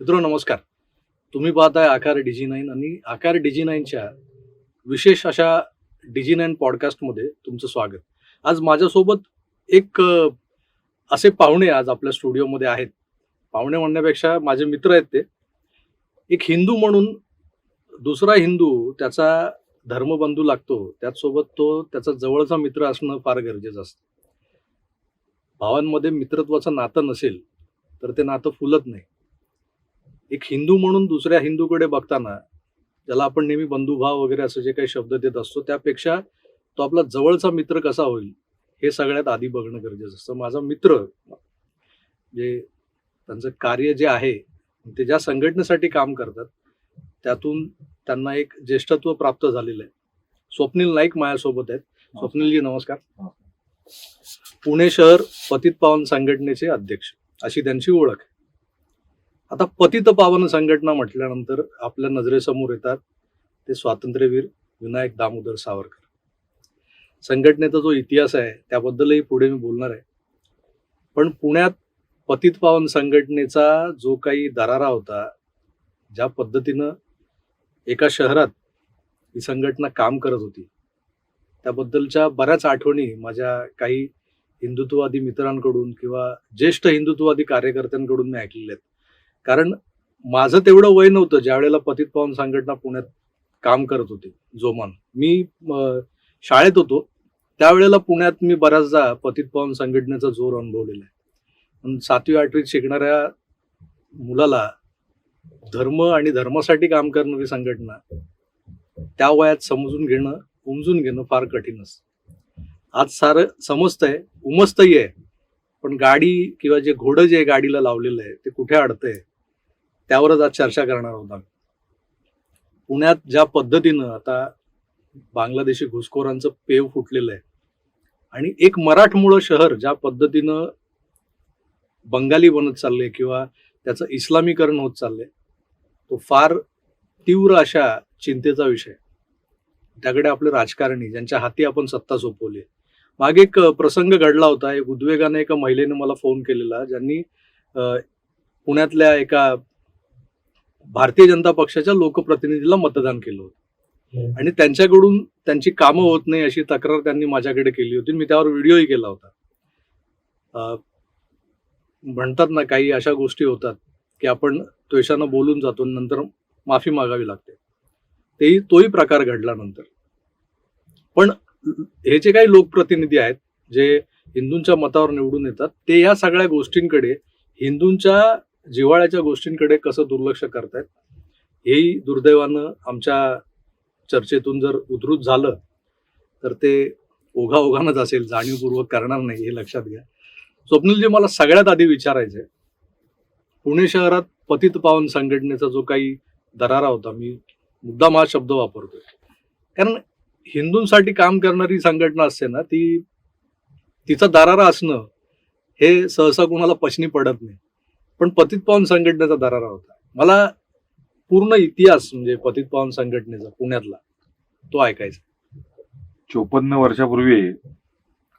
मित्र नमस्कार. तुम्ही पाहताय आकार डीजी नाईन आणि आकार डीजी नाईनच्या विशेष अशा डीजी नाईन पॉडकास्टमध्ये तुमचं स्वागत. आज माझ्यासोबत एक असे पाहुणे आज आपल्या स्टुडिओमध्ये आहेत. पाहुणे म्हणण्यापेक्षा माझे मित्र आहेत ते. एक हिंदू म्हणून दुसरा हिंदू त्याचा धर्मबंधू लागतो त्याचसोबत तो त्याचा जवळचा मित्र असणं फार गरजेचं असतं. भावांमध्ये मित्रत्वाचं नातं नसेल तर ते नातं फुलत नाही. एक हिंदू म्हणून दुसऱ्या हिंदूकडे बघताना ज्याला आपण नेहमी बंधुभाव वगैरे असं जे काही शब्द देत असतो त्यापेक्षा तो आपला जवळचा मित्र कसा होईल हे सगळ्यात आधी बघणं गरजेचं असतं. माझा मित्र जे त्यांचं कार्य जे आहे ते ज्या संघटनेसाठी काम करतात त्यातून त्यांना एक ज्येष्ठत्व प्राप्त झालेलं आहे. स्वप्नील नाईक माझ्यासोबत आहेत. स्वप्नीलजी नमस्कार. पुणे शहर पतित पावन संघटनेचे अध्यक्ष. अशी त्यांची ओळख आहे. आता पतित पावन संघटना म्हटल्यानंतर आपल्या नजरेसमोर येतात ते स्वातंत्र्यवीर विनायक दामोदर सावरकर. संघटनेचा जो इतिहास आहे त्याबद्दलही पुढे मी बोलणार आहे. पण पुण्यात पतित पावन संघटनेचा जो काही दरारा होता ज्या पद्धतीनं एका शहरात ही संघटना काम करत होती. त्याबद्दलच्या बऱ्याच आठवणी माझ्या काही हिंदुत्ववादी मित्रांकडून किंवा ज्येष्ठ हिंदुत्ववादी कार्यकर्त्यांकडून मी ऐकलेले आहेत. कारण माझं तेवढं वय नव्हतं ज्या वेळेला पतित पावन संघटना पुण्यात काम करत होती जोमान. मी शाळेत होतो. त्यावेळेला पुण्यात मी बऱ्याचदा पतित पावन संघटनेचा जोर अनुभवलेला आहे. पण सातवी आठवीत शिकणाऱ्या मुलाला धर्म आणि धर्मासाठी काम करणारी संघटना त्या वयात समजून घेणं उमजून घेणं फार कठीण असतं. आज सारं समजतंय उमजतही आहे पण गाडी किंवा जे घोडं जे गाडीला लावलेलं आहे ते कुठे अडतंय त्यावरच आज चर्चा करणार आहोत आम्ही. पुण्यात ज्या पद्धतीनं आता बांगलादेशी घुसखोरांचं पेव फुटलेलं आहे आणि एक मराठमोळं शहर ज्या पद्धतीनं बंगाली बनत चाललंय किंवा त्याचं इस्लामीकरण होत चाललंय तो फार तीव्र अशा चिंतेचा विषय. त्याकडे आपले राजकारणी ज्यांच्या हाती आपण सत्ता सोपवली. मागे एक प्रसंग घडला होता. एक उद्वेगाने एका महिलेने मला फोन केलेला ज्यांनी पुण्यातल्या एका भारतीय जनता पक्षाच्या लोकप्रतिनिधीला मतदान केलं होतं. आणि त्यांच्याकडून त्यांची कामं होत नाही अशी तक्रार त्यांनी माझ्याकडे केली होती. मी त्यावर व्हिडिओही केला होता. म्हणतात ना काही अशा गोष्टी होतात. की आपण त्वेषानं बोलून जातो नंतर माफी मागावी लागते. तेही तोही प्रकार घडला नंतर पण हे जे काही लोकप्रतिनिधी आहेत जे हिंदूंच्या मतावर निवडून येतात ते या सगळ्या गोष्टींकडे हिंदूंच्या जिव्हाळ्याच्या गोष्टींकडे कसं दुर्लक्ष करतायत हेही दुर्दैवानं आमच्या चर्चेतून जर उद्धृत झालं तर ते ओघा ओघानच असेल जाणीवपूर्वक करणार नाही हे लक्षात घ्या. स्वप्नीलजी मला सगळ्यात आधी विचारायचंय पुणे शहरात पतित पावन संघटनेचा जो काही दरारा होता मी मुद्दाम हा शब्द वापरतोय. कारण हिंदूंसाठी काम करणारी संघटना असते ना ती तिचा दरारा असणं हे सहसा कुणाला पचनी पडत नाही. पण पतित पावन संघटनेचा दरारा होता. मला पूर्ण इतिहास म्हणजे पतित पावन संघटनेचा पुण्यातला तो ऐकायचा. चोपन्न वर्षापूर्वी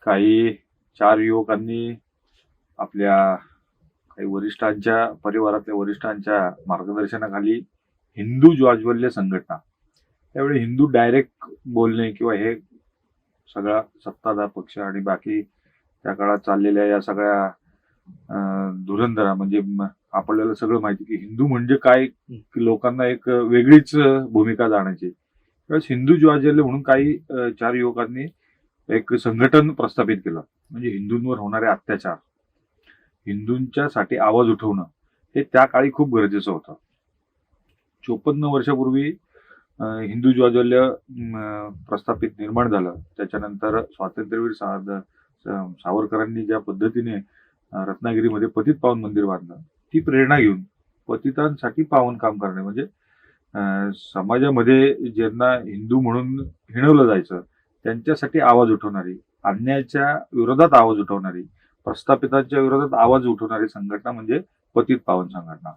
काही चार युवकांनी आपल्या काही वरिष्ठांच्या परिवारातल्या वरिष्ठांच्या मार्गदर्शनाखाली हिंदू ज्वाज्वल्य संघटना. त्यावेळी हिंदू डायरेक्ट बोलणे किंवा हे सगळा सत्ताधार पक्ष आणि बाकी त्या काळात चाललेल्या या सगळ्या धुरंधरा म्हणजे आपल्याला सगळं माहिती की हिंदू म्हणजे काय? लोकांना एक वेगळीच भूमिका जाण्याची. त्यावेळेस हिंदू ज्वाज्वल्य म्हणून काही चार युवकांनी एक संघटन प्रस्थापित केलं. म्हणजे हिंदूंवर होणारे अत्याचार. हिंदूंच्यासाठी आवाज उठवणं हे त्या काळी खूप गरजेचं होतं. चोपन्न वर्षापूर्वी हिंदू ज्वाज्वल्य प्रस्थापित निर्माण झालं. त्याच्यानंतर स्वातंत्र्यवीर सा- सावरकरांनी ज्या पद्धतीने रत्नागिरीमध्ये पतित पावन मंदिर बांधलं ती प्रेरणा घेऊन पतितांसाठी पावन काम करणे. म्हणजे अं, समाजामध्ये ज्यांना हिंदू म्हणून हिणवलं जायचं त्यांच्यासाठी आवाज उठवणारी अन्यायाच्या विरोधात आवाज उठवणारी प्रस्थापितांच्या विरोधात आवाज उठवणारी संघटना म्हणजे पतित पावन संघटना.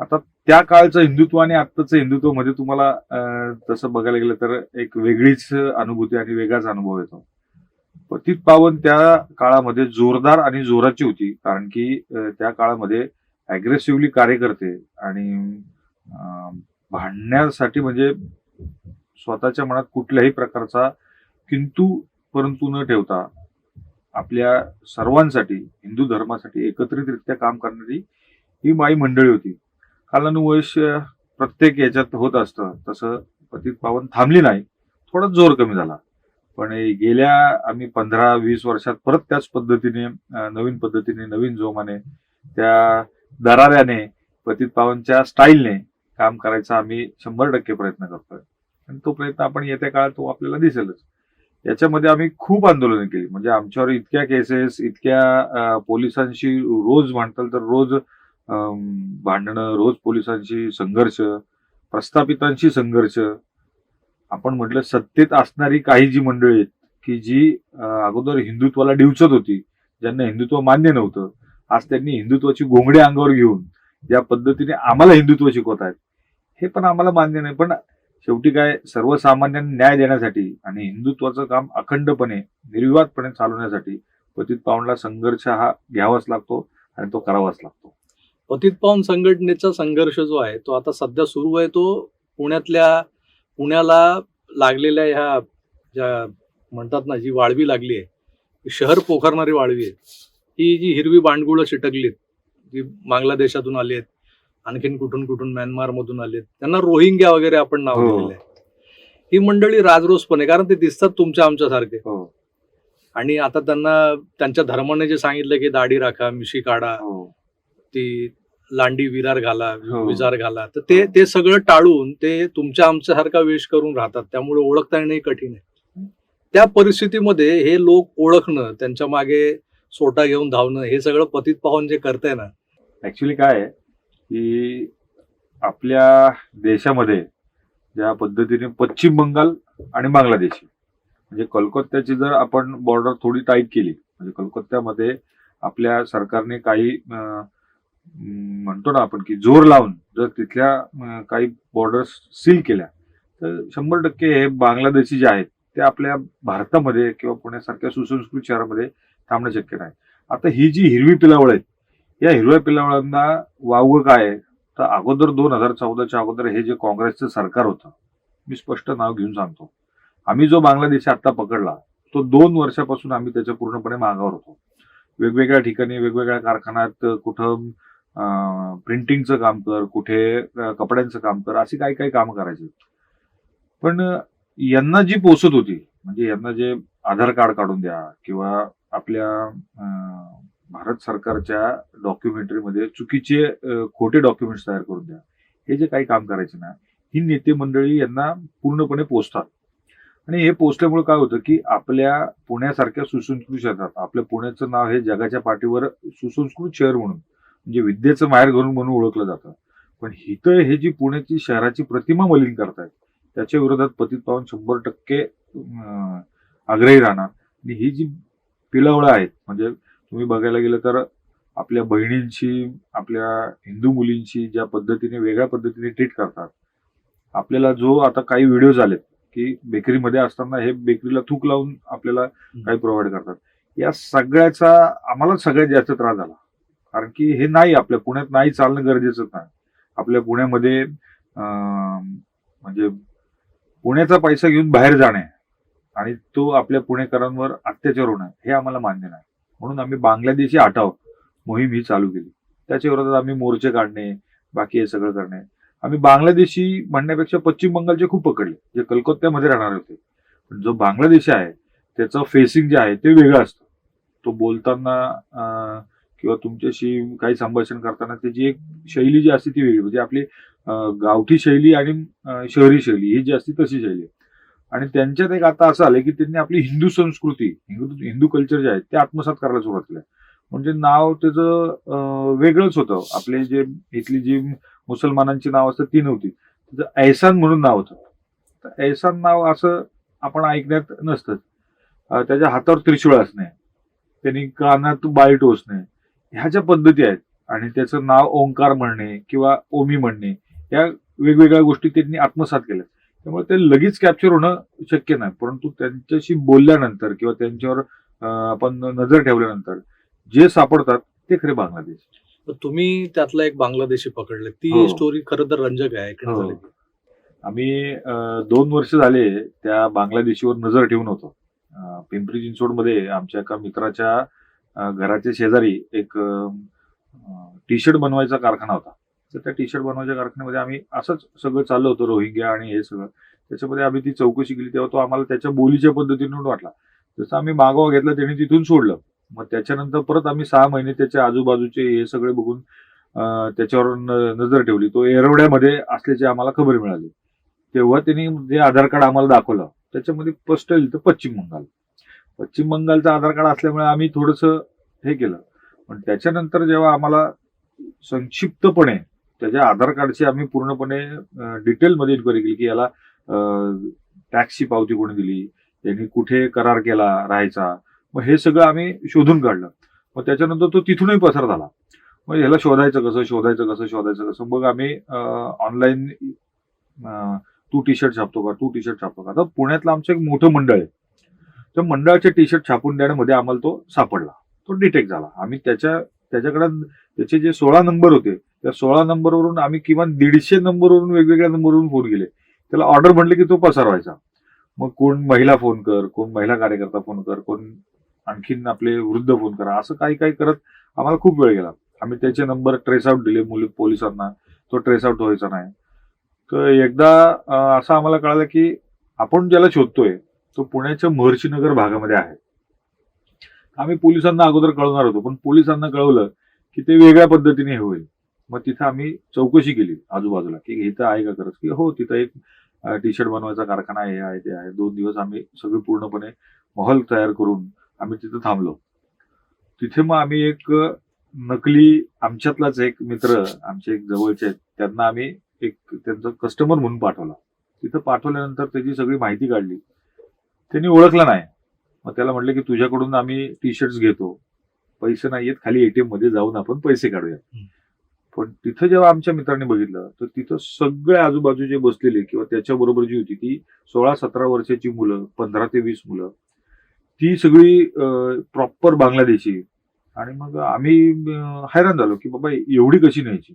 आता त्या काळचं हिंदुत्व आणि आत्ताचं हिंदुत्वमध्ये तुम्हाला तसं बघायला गेलं तर एक वेगळीच अनुभूती आणि वेगळाच अनुभव येतो. पतित पावन त्या काळामध्ये जोरदार आणि जोराची होती कारण की त्या काळामध्ये अग्रेसिव्हली कार्यकर्ते आणि भांडण्यासाठी म्हणजे स्वतःच्या मनात कुठल्याही प्रकारचा किंतु परंतु न ठेवता आपल्या सर्वांसाठी हिंदू धर्मासाठी एकत्रितरित्या काम करणारी ही माई मंडळी होती. कालानुवश प्रत्येक याच्यात होत असतं. तसं पतित पावन थांबली नाही. थोडा जोर कमी झाला. पण गेल्या आम्ही पंधरा वीस वर्षात परत त्याच पद्धतीने नवीन पद्धतीने नवीन जोमाने त्या दराऱ्याने पतित पावनच्या स्टाईलने काम करायचा आम्ही शंभर टक्के प्रयत्न करतोय. आणि तो प्रयत्न आपण येत्या काळात तो आपल्याला दिसेलच. याच्यामध्ये आम्ही खूप आंदोलनं केली. म्हणजे आमच्यावर इतक्या केसेस इतक्या पोलिसांशी रोज म्हणताल तर रोज भांडणं रोज पोलिसांशी संघर्ष प्रस्थापितांशी संघर्ष. आपण म्हटलं सत्तेत असणारी काही जी मंडळी आहेत की जी अगोदर हिंदुत्वाला डिवचत होती ज्यांना हिंदुत्व मान्य नव्हतं आज त्यांनी हिंदुत्वाची घोंगड्या अंगावर घेऊन ज्या पद्धतीने आम्हाला हिंदुत्व शिकवत आहेत हे पण आम्हाला मान्य नाही. पण शेवटी काय सर्वसामान्यांना न्याय देण्यासाठी आणि हिंदुत्वाचं काम अखंडपणे निर्विवादपणे चालवण्यासाठी पतित पावनला संघर्ष हा घ्यावाच लागतो आणि तो करावाच लागतो. पतित पावन संघटनेचा संघर्ष जो आहे तो आता सध्या सुरू आहे. तो पुण्यातल्या पुण्याला लागलेल्या ह्या ज्या म्हणतात ना जी वाळवी लागली आहे शहर पोखरणारी वाळवी आहे. ही जी हिरवी बांडगुळं चिटकलीत जी बांगलादेशातून आली आहेत आणखीन कुठून कुठून म्यानमार मधून आलेत. त्यांना रोहिंग्या वगैरे आपण नाव हो. दिलेलं आहे. ही मंडळी राजरोसपणे कारण ते दिसतात तुमच्या आमच्यासारखे. हो. आणि आता त्यांना त्यांच्या धर्माने जे सांगितलं की दाढी राखा मिशी काढा हो. ती लांडी विरार घाला. विजार घाला. तर ते ते सगळं टाळून ते तुमच्या आमच्यासारखा वेश करून राहतात. त्यामुळे ओळखता येणंही कठीण आहे. त्या परिस्थितीमध्ये हे लोक ओळखणं त्यांच्या मागे सोटा घेऊन धावणं हे सगळं पतित पाहून जे करताय ना ऍक्च्युली काय आहे की आपल्या देशामध्ये ज्या पद्धतीने पश्चिम बंगाल आणि बांगलादेशी म्हणजे कलकत्त्याची जर आपण बॉर्डर थोडी टाईट केली म्हणजे कलकत्त्यामध्ये आपल्या सरकारने काही म्हणतो ना आपण की जोर लावून जर तिथल्या काही बॉर्डर्स सील केल्या तर शंभर टक्के हे बांगलादेशी जे आहेत ते आपल्या भारतामध्ये किंवा पुण्यासारख्या सुसंस्कृत शहरामध्ये थांबणं शक्य नाही. आता ही जी हिरवी पिलावळ आहेत या हिरव्या पिलावळांना वावगं काय तर अगोदर दोन हजार चौदाच्या अगोदर हे जे काँग्रेसचं सरकार होतं मी स्पष्ट नाव घेऊन सांगतो. आम्ही जो बांगलादेश आता पकडला तो दोन वर्षापासून आम्ही त्याच्या पूर्णपणे मागावर होतो. वेगवेगळ्या ठिकाणी वेगवेगळ्या कारखान्यात कुठं प्रिंटिंगचं काम कर कुठे कपड्यांचं काम कर अशी काही काही कामं करायची. पण यांना जी पोचत होती म्हणजे यांना जे आधार कार्ड काढून द्या किंवा आपल्या भारत सरकारच्या डॉक्युमेंटरीमध्ये चुकीचे खोटे डॉक्युमेंट्स तयार करून द्या. हे जे काही काम करायचे ना ही नेते मंडळी यांना पूर्णपणे पोचतात आणि हे पोचल्यामुळे काय होतं की आपल्या पुण्यासारख्या सुसंस्कृत शहरात आपल्या पुण्याचं नाव हे जगाच्या पाठीवर सुसंस्कृत शहर म्हणून म्हणजे विद्येचं माहेर घरून म्हणून ओळखलं जातं. पण इथं हे जी पुण्याची शहराची प्रतिमा मलिन करतायत त्याच्या विरोधात पतित पावन शंभर टक्के आग्रही राहणार. आणि ही जी पिलावळं आहेत म्हणजे तुम्ही बघायला गेलं तर आपल्या बहिणींशी आपल्या हिंदू मुलींशी ज्या पद्धतीने वेगळ्या पद्धतीने ट्रीट करतात. आपल्याला जो आता काही व्हिडिओ आलेत की बेकरीमध्ये असताना हे बेकरीला थूक लावून आपल्याला काही प्रोव्हाइड करतात. या सगळ्याचा आम्हाला सगळ्यात जास्त त्रास झाला. कारण की हे नाही आपल्या पुण्यात नाही चालणं गरजेचं नाही. आपल्या पुण्यामध्ये म्हणजे पुण्याचा पैसा घेऊन बाहेर जाणे आणि तो आपल्या पुणेकरांवर अत्याचार होणं हे आम्हाला मान्य नाही. म्हणून आम्ही बांगलादेशी आठाव मोहीम ही चालू केली. त्याच्या विरोधात आम्ही मोर्चे काढणे बाकी हे सगळं करणे. आम्ही बांगलादेशी म्हणण्यापेक्षा पश्चिम बंगालचे खूप पकडले जे कलकत्त्यामध्ये राहणार होते. पण जो बांगलादेशी आहे त्याचं फेसिंग जे आहे ते वेगळं असतं. तो बोलताना किंवा तुमच्याशी काही संभाषण करताना त्याची एक शैली जी असते ती वेगळी. म्हणजे आपली गावठी शैली आणि शहरी शैली ही जी असते तशी शैली आहे. आणि त्यांच्यात एक आता असं आलं की त्यांनी आपली हिंदू संस्कृती हिंदू हिंदू कल्चर जे आहे ते आत्मसात करायला सुरुवात केलं. म्हणजे नाव त्याचं वेगळंच होतं. आपले जे इथली जी मुसलमानांची नाव असतात ती नव्हती. त्याचं ऐसान म्हणून नाव होतं. तर ऐसान नाव असं आपण ऐकण्यात नसतं. त्याच्या हातावर त्रिशूळ असणे त्यांनी कानात बाई टोचणे ह्या ज्या पद्धती आहेत आणि त्याचं नाव ओंकार म्हणणे किंवा ओमी म्हणणे या वेगवेगळ्या गोष्टी त्यांनी आत्मसात केल्या त्यामुळे ते लगेच कॅप्चर होणं शक्य नाही. परंतु त्यांच्याशी बोलल्यानंतर किंवा त्यांच्यावर आपण नजर ठेवल्यानंतर जे सापडतात ते खरे बांगलादेश. तुम्ही त्यातला एक बांगलादेशी पकडले. ती हो. स्टोरी खरं तर रंजक आहे हो. आम्ही दोन वर्ष झाले त्या बांगलादेशीवर नजर ठेवून होतो. पिंपरी चिंचवडमध्ये आमच्या एका मित्राच्या घराच्या शेजारी एक टी शर्ट बनवायचा कारखाना होता. तर त्या टी शर्ट बनवायच्या कारखान्यामध्ये आम्ही असंच सगळं चाललं होतं रोहिंग्या आणि हे सगळं. त्याच्यामध्ये आम्ही ती चौकशी केली तेव्हा तो आम्हाला त्याच्या बोलीच्या पद्धतीने वाटला. जसं आम्ही मागोवा घेतला त्याने तिथून सोडलं. मग त्याच्यानंतर परत आम्ही सहा महिने त्याच्या आजूबाजूचे हे सगळे बघून त्याच्यावर नजर ठेवली. तो एरवड्यामध्ये असल्याची आम्हाला खबर मिळाली. तेव्हा त्यांनी जे आधार कार्ड आम्हाला दाखवलं त्याच्यामध्ये स्पष्ट लिहिलं पश्चिम बंगाल. पश्चिम बंगालचं आधार कार्ड असल्यामुळे आम्ही थोडंसं हे केलं. पण त्याच्यानंतर जेव्हा आम्हाला संक्षिप्तपणे त्याच्या आधार कार्डची आम्ही पूर्णपणे डिटेलमध्ये इन्क्वायरी केली की याला टॅक्सची पावती कोणी दिली त्यांनी कुठे करार केला राहायचा मग हे सगळं आम्ही शोधून काढलं. मग त्याच्यानंतर तो तिथूनही पसार झाला. मग ह्याला शोधायचं कसं शोधायचं कसं शोधायचं कसं? मग आम्ही ऑनलाईन तू टी शर्ट छापतो का तू टी शर्ट छापतो का? तर पुण्यातलं आमचं एक मोठं मंडळ आहे. तर मंडळाचे टी शर्ट छापून देण्यामध्ये आम्हाला तो सापडला. तो डिटेक्ट झाला. आम्ही त्याच्या त्याच्याकडे त्याचे जे सोळा नंबर होते त्या सोळा नंबरवरून आम्ही किमान दीडशे नंबरवरून वेगवेगळ्या नंबरवरून फोन केले. त्याला ऑर्डर म्हटले की तो पसार व्हायचा. मग कोण महिला फोन कर कोण महिला कार्यकर्ता फोन कर कोण आणखीन आपले वृद्ध फोन करा असं काही काही करत आम्हाला खूप वेळ गेला. आम्ही त्याचे नंबर ट्रेस आउट दिले मुली पोलिसांना. तो ट्रेस आउट व्हायचा नाही. तर एकदा असं आम्हाला कळालं की आपण ज्याला शोधतोय तो पुण्याच्या महर्षीनगर भागामध्ये आहे. आम्ही पोलिसांना अगोदर कळवणार होतो पण पोलिसांना कळवलं की ते वेगळ्या पद्धतीने होईल. मग तिथं आम्ही चौकशी केली आजूबाजूला की इथं आहे का खरंच? की हो तिथं एक टी शर्ट बनवायचा कारखाना आहे हे आहे ते आहे. दोन दिवस आम्ही सगळे पूर्णपणे महल तयार करून आम्ही तिथं थांबलो. तिथे मग आम्ही एक नकली आमच्यातलाच एक मित्र आमचे एक जवळचे आहेत त्यांना आम्ही एक त्यांचा कस्टमर म्हणून पाठवला. तिथं पाठवल्यानंतर त्याची सगळी माहिती काढली. त्यांनी ओळखला नाही. मग त्याला म्हटलं की तुझ्याकडून आम्ही टी शर्ट्स घेतो. पैसे नाही आहेत खाली एटीएममध्ये जाऊन आपण पैसे काढूया पण तिथं जेव्हा आमच्या मित्रांनी बघितलं तर तिथं सगळे आजूबाजूचे बसलेले किंवा त्याच्याबरोबर जी होती ती सोळा सतरा वर्षाची मुलं पंधरा ते वीस मुलं ती सगळी प्रॉपर बांगलादेशी. आणि मग आम्ही हैराण झालो की बाबा एवढी कशी न्यायची?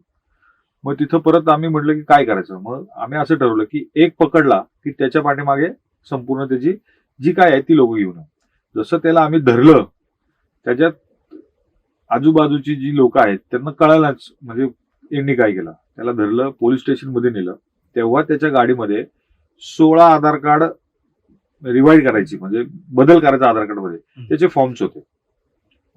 मग तिथं परत आम्ही म्हटलं की काय करायचं? मग आम्ही असं ठरवलं की एक पकडला की त्याच्या पाठीमागे संपूर्ण त्याची जी काय आहे ती लोक घेऊन जसं त्याला आम्ही धरलं त्याच्यात आजूबाजूची जी लोक आहेत त्यांना कळायलाच म्हणजे यांनी काय केलं? त्याला धरलं पोलीस स्टेशनमध्ये नेलं. तेव्हा त्याच्या गाडीमध्ये सोळा आधार कार्ड रिवाईड करायची म्हणजे बदल करायचा आधार कार्डमध्ये त्याचे फॉर्म्स होते.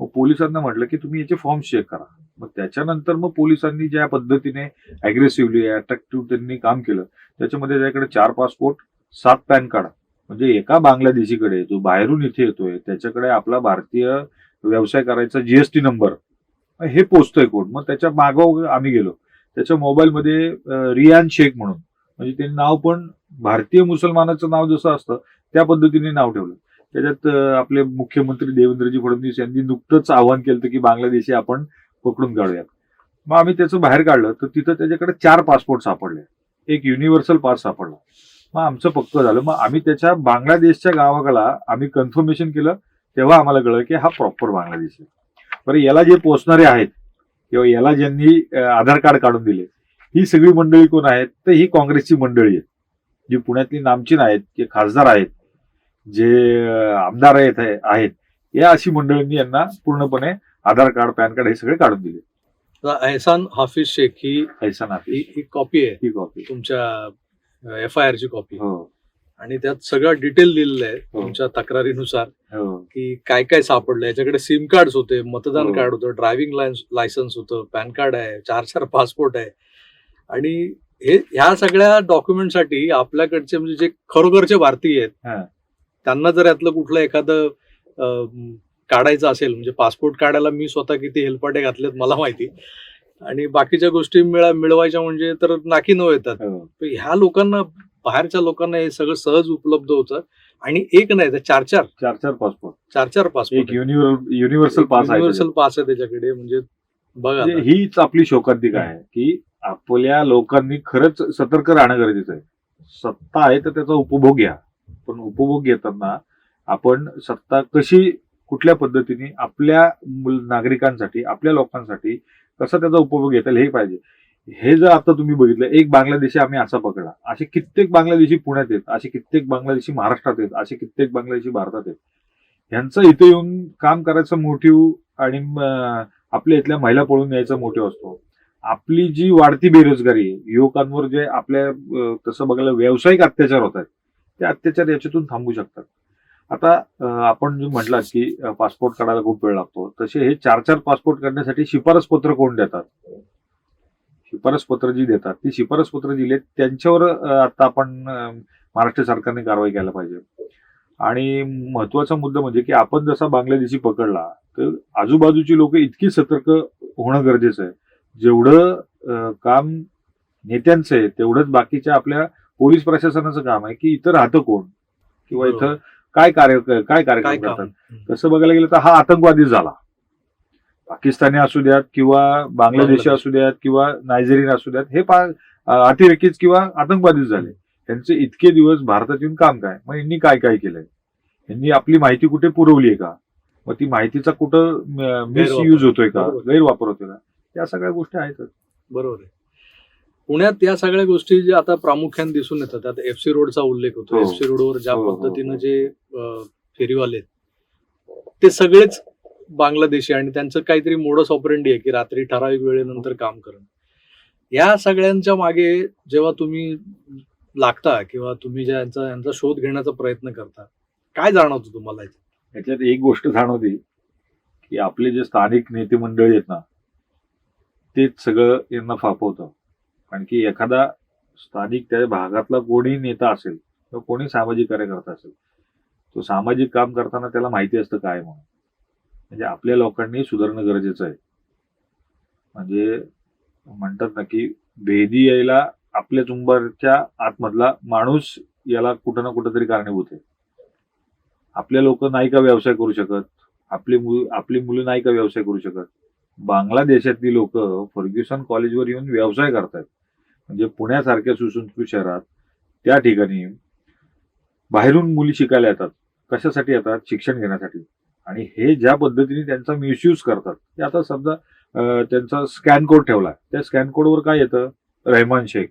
मग पोलिसांना म्हटलं की तुम्ही याचे फॉर्म्स चेक करा. मग त्याच्यानंतर मग पोलिसांनी ज्या पद्धतीने अग्रेसिव्हली अट्रॅक्टिव्ह त्यांनी काम केलं त्याच्यामध्ये त्याच्याकडे चार पासपोर्ट सात पॅन कार्ड. म्हणजे एका बांगलादेशीकडे जो बाहेरून इथे येतोय त्याच्याकडे आपला भारतीय व्यवसाय करायचा जीएसटी नंबर हे पोचतोय कोण? मग त्याच्या मागं आम्ही गेलो. त्याच्या मोबाईलमध्ये रियान शेख म्हणून. म्हणजे ते नाव पण भारतीय मुसलमानाचं नाव जसं असतं त्या पद्धतीने नाव ठेवलं. त्याच्यात आपले मुख्यमंत्री देवेंद्रजी फडणवीस यांनी नुकतंच आवाहन केलं की बांगलादेशी आपण पकडून काढूयात. मग आम्ही त्याचं बाहेर काढलं तर तिथं त्याच्याकडे चार पासपोर्ट सापडले. एक युनिव्हर्सल पास सापडला. मग आमचं पक्क झालं. मग आम्ही त्याच्या बांगलादेशच्या गावाकडला आम्ही कन्फर्मेशन केलं. तेव्हा आम्हाला कळलं की हा प्रॉपर बांगलादेश आहे. बरं याला जे पोचणारे आहेत किंवा याला ज्यांनी आधार कार्ड काढून दिले ही सगळी मंडळी कोण आहेत? तर ही काँग्रेसची मंडळी आहेत. जी पुण्यातली नामचीन आहेत जे खासदार आहेत जे आमदार आहेत आहेत या अशी मंडळींनी यांना पूर्णपणे आधार कार्ड पॅन कार्ड हे सगळे काढून दिले. आता एहसान हाफिज शेख ही ऐसा नाते ही ही कॉपी आहे. ही कॉपी तुमच्या एफ आय आर ची कॉपी हो. आणि त्यात सगळं डिटेल दिलेलं आहे हो. तुमच्या तक्रारीनुसार हो की काय काय सापडलं याच्याकडे सिम कार्ड होते मतदान हो. कार्ड होतं ड्रायव्हिंग लायसन्स होतं पॅन कार्ड आहे चार चार पासपोर्ट आहे आणि हे ह्या सगळ्या डॉक्युमेंटसाठी आपल्याकडचे म्हणजे जे खरोखरचे भारतीय आहेत हा. त्यांना जर यातलं कुठलं एखादं काढायचं असेल म्हणजे पासपोर्ट काढायला मी स्वतः किती हेलपाटे घातलेत मला माहिती आणि बाकीच्या गोष्टी मिळा मिळवायच्या म्हणजे तर नाकी न येतात हो ह्या लोकांना बाहेरच्या लोकांना हे सगळं सहज उपलब्ध होतं. आणि एक नाही तर चार चार. चार चार पासपोर्ट चार चार पासपोर्ट एक युनिव्हर्सल पास आहे युनिव्हर्सल पास आहे त्याच्याकडे म्हणजे बघा म्हणजे. हीच आपली शोकांतिका आहे की आपल्या लोकांनी खरंच सतर्क राहणं गरजेचं आहे. सत्ता आहे तर त्याचा उपभोग घ्या. पण उपभोग घेताना आपण सत्ता कशी कुठल्या पद्धतीने आपल्या नागरिकांसाठी आपल्या लोकांसाठी कसा त्याचा उपभोग घेता येईल हे पाहिजे. हे जर आता तुम्ही बघितलं एक बांगलादेशी आम्ही असा पकडला. असे कित्येक बांगलादेशी पुण्यात येत असे कित्येक बांगलादेशी महाराष्ट्रात येत असे कित्येक बांगलादेशी भारतात येत. ह्यांचं इथे येऊन काम करायचं मोटिव्ह आणि आपल्या इथल्या महिला पळून यायचा मोटिव्ह असतो. आपली जी वाढती बेरोजगारी आहे युवकांवर जे आपल्या तसं बघायला व्यावसायिक अत्याचार होत आहेत ते अत्याचार याच्यातून थांबू शकतात. आता आपण जे म्हटलं की पासपोर्ट काढायला खूप वेळ लागतो तसे हे चार चार पासपोर्ट करण्यासाठी शिफारस पत्र कोण देतात? शिफारस पत्र जी देतात ती शिफारस पत्र दिले त्यांच्यावर आता आपण महाराष्ट्र सरकारने कारवाई करायला पाहिजे. आणि महत्त्वाचा मुद्दा म्हणजे की आपण जसा बांगलादेशी पकडला तर आजूबाजूची लोक इतकी सतर्क होणं गरजेचं आहे. जेवढं काम नेत्यांचं आहे तेवढंच बाकीच्या आपल्या पोलीस प्रशासनाचं काम आहे की इथं राहतं कोण? किंवा. इथं काय कार्य काय कार्यक्रम काम? करतात? तसं बघायला गेलं तर हा आतंकवादी झाला. पाकिस्तानी असू द्यात किंवा बांगलादेशी. असू द्यात किंवा नायजेरियन असू द्यात हे अतिरेकीच किंवा आतंकवादीच झाले. त्यांचे इतके दिवस भारतात येऊन काम काय? मग यांनी काय काय केलंय? यांनी आपली माहिती कुठे पुरवली आहे का? मग ती माहितीचा कुठं मिसयूज होतोय का. गैरवापर होतोय का? या सगळ्या गोष्टी आहेतच बरोबर आहे. पुण्यात या सगळ्या गोष्टी ज्या आता प्रामुख्याने दिसून येतात त्यात एफ सी रोडचा उल्लेख होतो. हो. एफ सी रोडवर ज्या हो, हो, पद्धतीनं हो. जे फेरीवाले ते सगळेच बांगलादेशी आणि त्यांचं काहीतरी मोडस ऑपरेंडी आहे की रात्री ठराविक वेळेनंतर काम करणं. या सगळ्यांच्या मागे जेव्हा तुम्ही लागता किंवा तुम्ही ज्यांचा यांचा शोध घेण्याचा प्रयत्न करता काय जाणवतं तुम्हाला याच्यात? याच्यात एक गोष्ट जाणवते की आपले जे स्थानिक नेते मंडळी आहेत ना तेच सगळं यांना फापवतं. कारण की एखादा स्थानिक त्या भागातला कोणी नेता असेल किंवा कोणी सामाजिक कार्यकर्ता असेल तो सामाजिक काम करताना त्याला माहिती असतं काय म्हणून. म्हणजे आपल्या लोकांनी सुधारणं गरजेचं आहे. म्हणजे म्हणतात ना की भेदी यायला आपल्या चुंबरच्या आतमधला माणूस याला कुठं ना कुठं तरी कारणीभूत आहे. आपले लोक नाही का व्यवसाय करू शकत? आपली मुल आपली मुलं नाही का व्यवसाय करू शकत? बांगलादेशातली लोक फर्ग्युसन कॉलेजवर येऊन व्यवसाय करतात म्हणजे पुण्यासारख्या सुसंस्कृत शहरात त्या ठिकाणी बाहेरून मुली शिकायला येतात. कशासाठी येतात? शिक्षण घेण्यासाठी. आणि हे ज्या पद्धतीने त्यांचा मिसयूज करतात ते आता समजा त्यांचा स्कॅन कोड ठेवला. त्या स्कॅन कोडवर काय येतं? रहमान शेख.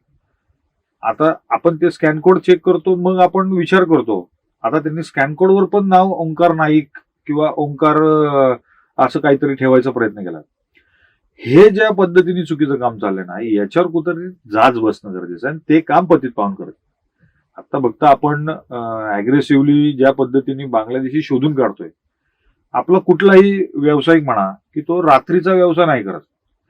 आता आपण ते स्कॅन कोड चेक करतो मग आपण विचार करतो. आता त्यांनी स्कॅन कोडवर पण नाव ओंकार नाईक किंवा ओंकार असं काहीतरी ठेवायचा प्रयत्न केला. हे ज्या पद्धतीने चुकीचं काम चाललंय ना याच्यावर कुठतरी जाज बसणं गरजेचं आहे आणि ते काम पतित पाहून करत. आता बघता आपण अग्रेसिव्हली ज्या पद्धतीने बांगलादेशी शोधून काढतोय आपला कुठलाही व्यावसायिक म्हणा की तो रात्रीचा व्यवसाय नाही करत.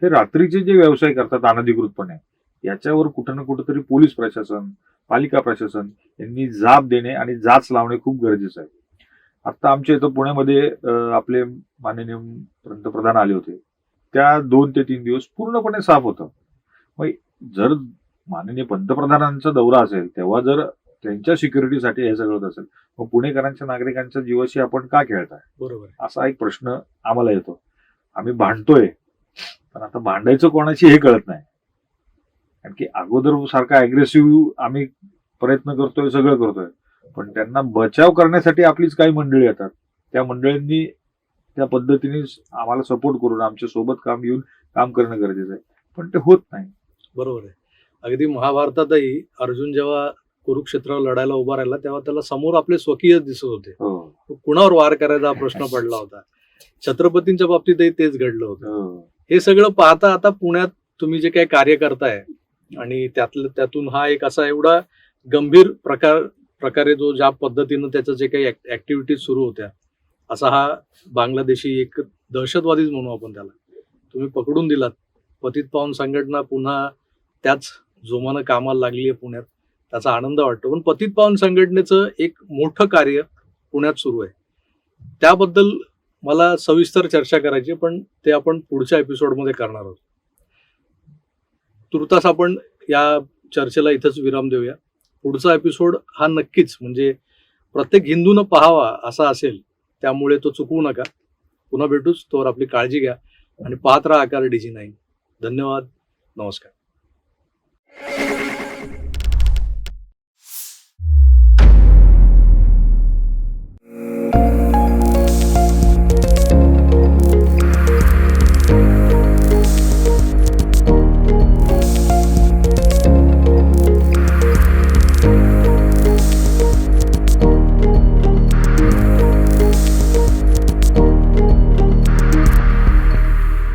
हे रात्रीचे जे व्यवसाय करतात अनधिकृतपणे याच्यावर कुठं ना कुठंतरी पोलीस प्रशासन पालिका प्रशासन यांनी जाब देणे आणि जाच लावणे खूप गरजेचं आहे. आता आमच्या इथं पुण्यामध्ये आपले माननीय पंतप्रधान आले होते. त्या दोन ते तीन दिवस पूर्णपणे साफ होतं. मग जर माननीय पंतप्रधानांचा दौरा असेल तेव्हा जर त्यांच्या सिक्युरिटीसाठी हे सगळं होत असेल. मग पुणेकरांच्या नागरिकांच्या जीवाशी आपण का खेळताय? बरोबर आहे. असा एक प्रश्न आम्हाला येतो. आम्ही भांडतोय पण आता भांडायचं कोणाशी हे कळत नाही. कारण की अगोदर सारखा अग्रेसिव्ह आम्ही प्रयत्न करतोय सगळं करतोय. पण त्यांना बचाव करण्यासाठी आपलीच काही मंडळी येतात. त्या मंडळींनी त्या पद्धतीने आम्हाला सपोर्ट करून आमच्यासोबत काम येऊन काम करणं गरजेचं आहे. पण ते होत नाही. बरोबर आहे. अगदी महाभारतातही अर्जुन जेव्हा कुरुक्षेत्रावर लढायला उभा राहिला तेव्हा त्याला समोर आपले स्वकीय दिसत होते. हो. कुणावर वार करायचा हा प्रश्न पडला होता? छत्रपतींच्या बाबतीतही तेच घडलं होतं. हो. हे सगळं पाहता आता पुण्यात तुम्ही जे काही कार्य करताय आणि त्यातलं त्यातून हा एक असा एवढा गंभीर प्रकार प्रकारे जो ज्या पद्धतीनं त्याचं जे काही ऍक्टिव्हिटीज सुरू होत्या असा हा बांगलादेशी एक दहशतवादीच म्हणू आपण त्याला. तुम्ही पकडून दिलात. पतित पावन संघटना पुन्हा त्याच जोमानं कामाला लागली आहे पुण्यात. त्याचा आनंद वाटतो. पण पतित पावन संघटनेचं एक मोठं कार्य पुण्यात सुरू आहे. त्याबद्दल मला सविस्तर चर्चा करायची पण ते आपण पुढच्या एपिसोडमध्ये करणार आहोत. तुर्तास आपण या चर्चेला इथंच विराम देऊया. पुढचा एपिसोड हा नक्कीच म्हणजे प्रत्येक हिंदूनं पाहावा असा असेल त्यामुळे तो चुकवू नका. पुन्हा भेटूच तोवर आपली काळजी घ्या आणि पाहत राहा आकार डीजी नाईन. धन्यवाद. नमस्कार.